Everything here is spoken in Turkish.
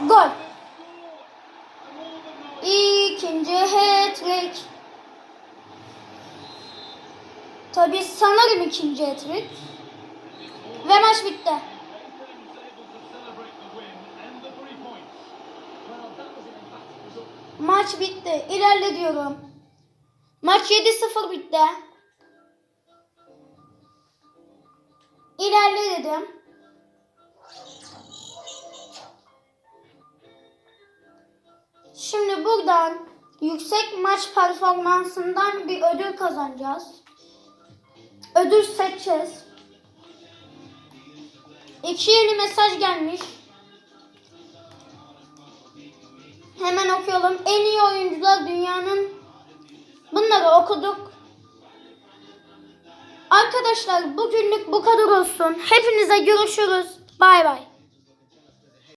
Gol. İkinci hat-trick. Tabii sanırım ikinci hat-trick. Ve maç bitti. Maç bitti. İlerle diyorum. Maç 7-0 bitti. İlerle dedim. Şimdi buradan yüksek maç performansından bir ödül kazanacağız. Ödül seçeceğiz. İki yeni mesaj gelmiş. Hemen okuyalım. En iyi oyuncular dünyanın bunları okuduk. Arkadaşlar bugünlük bu kadar olsun. Hepinize görüşürüz. Bay bay.